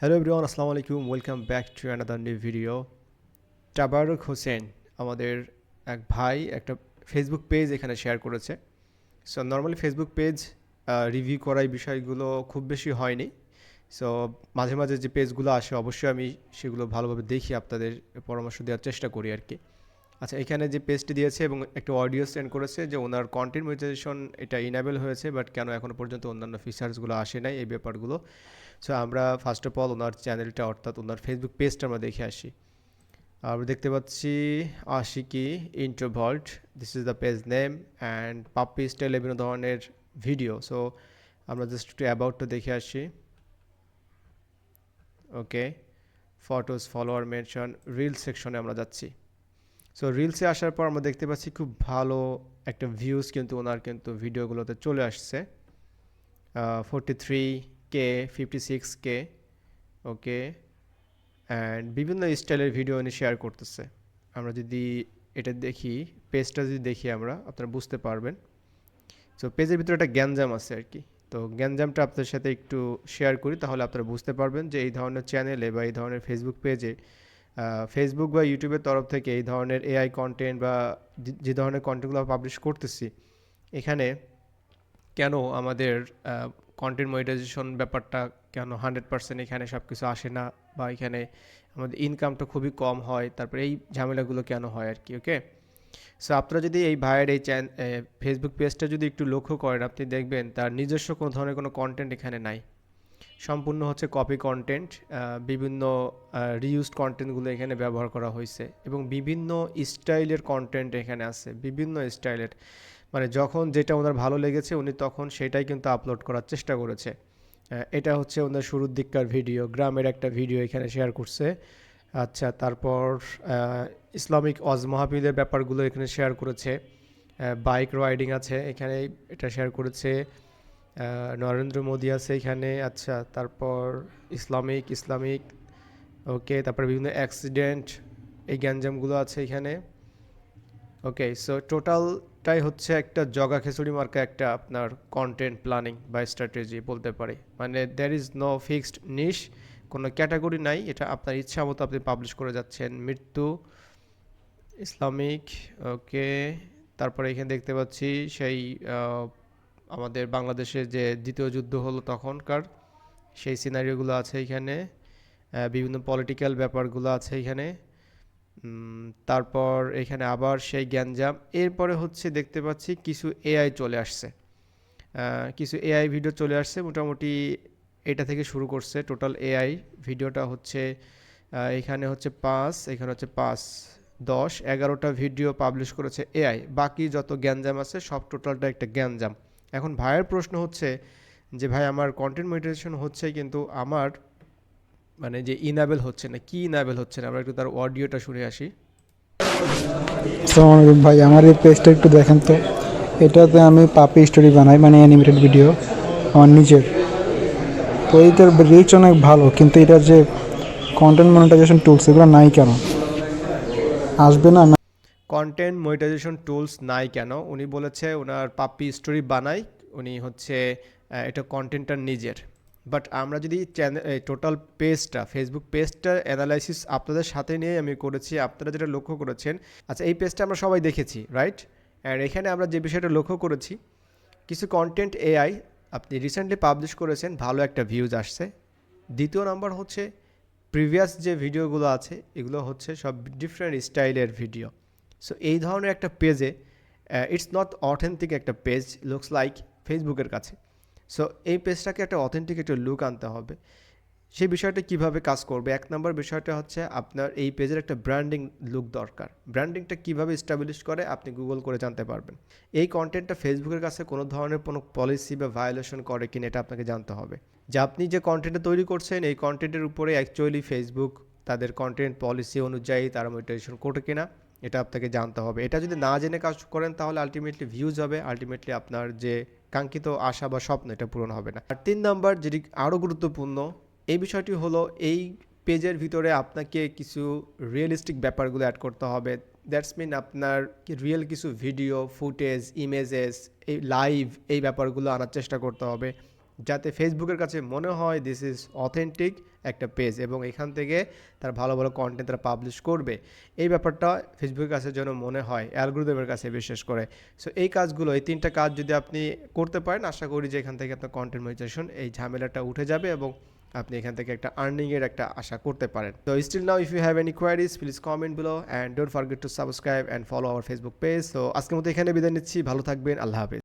Hello everyone আসসালামু আলাইকুম welcome back to another new video Tabaruk Hossain আমাদের এক ভাই একটা ফেসবুক পেজ এখানে শেয়ার করেছে। So normally facebook page review করা এই বিষয়গুলো খুব বেশি হয়নি। সো মাঝে মাঝে যে পেজগুলো আসে, অবশ্যই আমি সেগুলো ভালোভাবে দেখি, আপনাদের পরামর্শ দেওয়ার চেষ্টা করি আর কি আচ্ছা এখানে যে পেজটি দিয়েছে এবং একটা অডিও সেন্ড করেছে যে ওনার কন্টেন্ট মনিটাইজেশন এটা ইনাবেল হয়েছে বাট কেন এখনও পর্যন্ত অন্যান্য ফিচার্সগুলো আসে নাই এই ব্যাপারগুলো। সো আমরা ফার্স্ট অফ অল ওনার চ্যানেলটা অর্থাৎ ওনার ফেসবুক পেজটা আমরা দেখে আসি। আমরা দেখতে পাচ্ছি Aashiqui introvert this is the page name and Pappi স্টাইলে বিভিন্ন ধরনের ভিডিও সো আমরা জাস্ট একটু অ্যাবাউটটা দেখে আসি। Okay photos follower mention reels সেকশনে আমরা যাচ্ছি। সো রিলসে আসার পর আমরা দেখতে পাচ্ছি খুব ভালো একটা ভিউজ কিন্তু ওনার কিন্তু ভিডিওগুলোতে চলে আসছে। Forty three K fifty six K okay and বিভিন্ন স্টাইলের ভিডিও উনি শেয়ার করতেছে। আমরা যদি এটা দেখি পেজটা যদি দেখি আমরা, আপনারা বুঝতে পারবেন। সো পেজের ভিতরে একটা গ্যাঞ্জাম আছে আর কি। তো, গ্যাঞ্জামটা আপনাদের সাথে একটু শেয়ার করি, তাহলে আপনারা বুঝতে পারবেন যে এই ধরনের চ্যানেলে বা এই ধরনের ফেসবুক পেজে ফেসবুক বা ইউটিউবের তরফ থেকে এই ধরনের এআই কন্টেন্ট বা যে ধরনের কন্টেন্টগুলো পাবলিশ করতেছি, এখানে কেন আমাদের কন্টেন্ট মনিটাইজেশন ব্যাপারটা কেন হান্ড্রেড পার্সেন্ট এখানে সব কিছু আসে না? বা এখানে আমাদের ইনকামটা খুবই কম হয়, তারপরে এই ঝামেলাগুলো কেন হয় আর কি ওকে সো আপনারা যদি এই ভাইয়ের এই চ্যান ফেসবুক পেজটা যদি একটু লক্ষ্য করেন, আপনি দেখবেন তার নিজস্ব কোনো ধরনের কোনো কন্টেন্ট এখানে নাই। সম্পূর্ণ হচ্ছে কপি কন্টেন্ট বিভিন্ন রিউজড কন্টেন্টগুলো এখানে ব্যবহার করা হয়েছে এবং বিভিন্ন স্টাইলের কন্টেন্ট এখানে আছে, বিভিন্ন স্টাইলের মানে যখন যেটা ওনার ভালো লেগেছে, উনি তখন সেটাই কিন্তু আপলোড করার চেষ্টা করেছে। এটা হচ্ছে ওনার শুরুর দিককার ভিডিও, গ্রামের একটা ভিডিও এখানে শেয়ার করছে। আচ্ছা তারপর ইসলামিক অজ ব্যাপারগুলো এখানে শেয়ার করেছে। বাইক রাইডিং আছে এখানে, এটা শেয়ার করেছে। নরেন্দ্র মোদী আছে এখানে আচ্ছা তারপর ইসলামিক ইসলামিক ওকে তারপর বিভিন্ন অ্যাক্সিডেন্ট এই গ্যাঞ্জামগুলো আছে এখানে। ওকে সো টোটালটাই হচ্ছে একটা জগা খিচুড়ি মার্কা একটা আপনার কন্টেন্ট প্ল্যানিং বা স্ট্র্যাটেজি বলতে পারি। মানে there is no fixed niche কোনো ক্যাটাগরি নাই, এটা আপনার ইচ্ছা মতো আপনি পাবলিশ করে যাচ্ছেন। মৃত্যু, ইসলামিক ওকে তারপরে এখানে দেখতে পাচ্ছি সেই আমাদের বাংলাদেশে যে দ্বিতীয় যুদ্ধ হলো তখনকার, সেই সিনারিওগুলো আছে এখানে বিভিন্ন পলিটিক্যাল ব্যাপারগুলো আছে এখানে। তারপর এখানে আবার সেই গ্যাঞ্জাম। এরপরে হচ্ছে দেখতে পাচ্ছি কিছু এআই চলে আসছে। কিছু এআই ভিডিও চলে আসছে। মোটামুটি এটা থেকে শুরু করছে টোটাল এআই। ভিডিওটা হচ্ছে এখানে হচ্ছে পাঁচ, এখানে হচ্ছে পাঁচ, দশ, এগারোটা ভিডিও পাবলিশ করেছে এআই। বাকি যত গ্যাঞ্জাম আছে সব টোটালটা একটা গ্যাঞ্জাম। এখন ভাইয়ের প্রশ্ন হচ্ছে যে, ভাই, আমার কন্টেন্ট মনিটাইজেশন হচ্ছে কিন্তু আমার মানে যে ইনাবেল হচ্ছে না কি ইনাবেল হচ্ছে না আমরা একটু তার অডিওটা শুনে আসি। আসসালামু আলাইকুম ভাই আমার এই পেজটা একটু দেখেন তো। এটাতে আমি পাপি স্টোরি বানাই মানে অ্যানিমেটেড ভিডিও আমার নিজের। তো এইটার রিচ অনেক ভালো কিন্তু এটার যে কন্টেন্ট মনিটাইজেশন টুলস এগুলো নাই কেন? আসবে না কন্টেন্ট মনিটাইজেশন টুলস নাই কেন? উনি বলেছে ওনার পাপ্পি স্টোরি বানাই উনি হচ্ছে এটা কন্টেন্টটা নিজের। বাট আমরা যদি চ্যানেল টোটাল পেজটা ফেসবুক পেজটা অ্যানালাইসিস আপনাদের সাথে নিয়ে আমি করেছি, আপনারা যেটা লক্ষ্য করেছেন আচ্ছা এই পেজটা আমরা সবাই দেখেছি রাইট অ্যান্ড এখানে আমরা যে বিষয়টা লক্ষ্য করেছি, কিছু কন্টেন্ট এআই আপনি রিসেন্টলি পাবলিশ করেছেন, ভালো একটা ভিউজ আসছে। দ্বিতীয় নাম্বার হচ্ছে প্রিভিয়াস যে ভিডিওগুলো আছে, এগুলো হচ্ছে সব ডিফারেন্ট স্টাইলের ভিডিও সো এই ধরনের একটা পেজে ইটস নট অথেন্টিক একটা পেজ লুকস লাইক ফেসবুকের কাছে। সো এই পেজটাকে একটা অথেন্টিক একটা লুক আনতে হবে। সেই বিষয়টা কীভাবে কাজ করবে? এক নম্বর বিষয়টা হচ্ছে আপনার এই পেজের একটা ব্র্যান্ডিং লুক দরকার। ব্র্যান্ডিংটা কীভাবে স্টাবলিশ করে, আপনি গুগল করে জানতে পারবেন। এই কন্টেন্টটা ফেসবুকের কাছে কোনো ধরনের কোনো পলিসি বা ভায়োলেশন করে কিনা, এটা আপনাকে জানতে হবে। যে আপনি যে কন্টেন্টটা তৈরি করছেন, এই কন্টেন্টের উপরে অ্যাকচুয়ালি ফেসবুক তাদের কন্টেন্ট পলিসি অনুযায়ী তারা মোটিভেশন করে কিনা, এটা আপনাকে জানতে হবে। এটা যদি না জেনে কাজ করেন, তাহলে আলটিমেটলি ভিউজ হবে। আলটিমেটলি আপনার যে কাঙ্ক্ষিত আশা বা স্বপ্ন এটা পূরণ হবে না। আর তিন নাম্বার যেটি আরও গুরুত্বপূর্ণ, এই বিষয়টি হলো এই পেজের ভিতরে আপনাকে কিছু রিয়েলিস্টিক ব্যাপারগুলো অ্যাড করতে হবে। দ্যাটস মিন আপনার রিয়েল কিছু ভিডিও ফুটেজ ইমেজেস এই লাইভ এই ব্যাপারগুলো আনার চেষ্টা করতে হবে। যাতে ফেসবুকের কাছে মনে হয় দিস ইজ অথেন্টিক একটা পেজ এবং এখান থেকে তার ভালো ভালো কন্টেন্ট তারা পাবলিশ করবে। এই ব্যাপারটা ফেসবুকের কাছে যেন মনে হয় অ্যালগোরিদমের কাছে বিশেষ করে। সো এই কাজগুলো, এই তিনটা কাজ যদি আপনি করতে পারেন, আশা করি যে এখান থেকে আপনার কন্টেন্ট মনিটাইজেশন এই ঝামেলাটা উঠে যাবে এবং আপনি এখান থেকে একটা আর্নিংয়ের একটা আশা করতে পারেন। তো still now if you have any queries please comment below and don't forget to subscribe and follow our facebook page তো আজকের মতো এখানে বিদায় নিচ্ছি। ভালো থাকবেন। আল্লাহ হাফেজ।